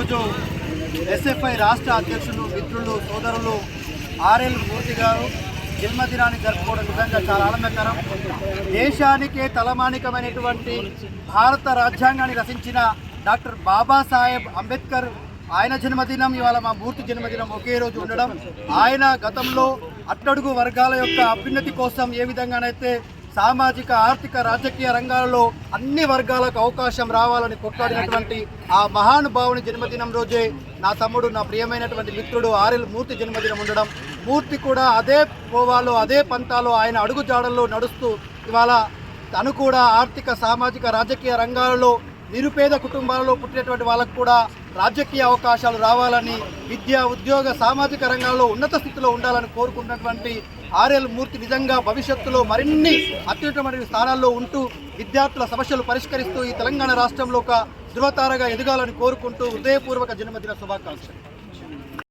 ఈరోజు ఎస్ఎఫ్ఐ రాష్ట్ర అధ్యక్షులు మిత్రులు సోదరులు ఆర్ఎల్ మూర్తి గారు జన్మదినాన్ని జరుపుకోవడం నిజంగా చాలా ఆనందకరం. దేశానికే తలమానికమైనటువంటి భారత రాజ్యాంగాన్ని రచించిన డాక్టర్ బాబాసాహెబ్ అంబేద్కర్ ఆయన జన్మదినం ఇవాళ మా మూర్తి జన్మదినం ఒకే రోజు ఉండడం. ఆయన గతంలో అట్టడుగు వర్గాల యొక్క అభ్యున్నతి కోసం ఏ విధంగానైతే సామాజిక ఆర్థిక రాజకీయ రంగాలలో అన్ని వర్గాలకు అవకాశం రావాలని కొట్లాడినటువంటి ఆ మహానుభావుని జన్మదినం రోజే నా తమ్ముడు నా ప్రియమైనటువంటి మిత్రుడు ఆర్ఎల్ మూర్తి జన్మదినం ఉండడం. మూర్తి కూడా అదే పోవాలో అదే పంతాలో ఆయన అడుగుజాడల్లో నడుస్తూ ఇవాళ తను కూడా ఆర్థిక సామాజిక రాజకీయ రంగాలలో నిరుపేద కుటుంబాలలో పుట్టినటువంటి వాళ్ళకు కూడా రాజకీయ అవకాశాలు రావాలని విద్య ఉద్యోగ సామాజిక రంగాల్లో ఉన్నత స్థితిలో ఉండాలని కోరుకున్నటువంటి ఆర్ఎల్ మూర్తి నిజంగా భవిష్యత్తులో మరిన్ని అత్యున్నతమైన స్థానాల్లో ఉంటూ విద్యార్థుల సమస్యలు పరిష్కరిస్తూ ఈ తెలంగాణ రాష్ట్రంలో ఒక ధృవతారగా ఎదగాలని కోరుకుంటూ హృదయపూర్వక జన్మదిన శుభాకాంక్షలు.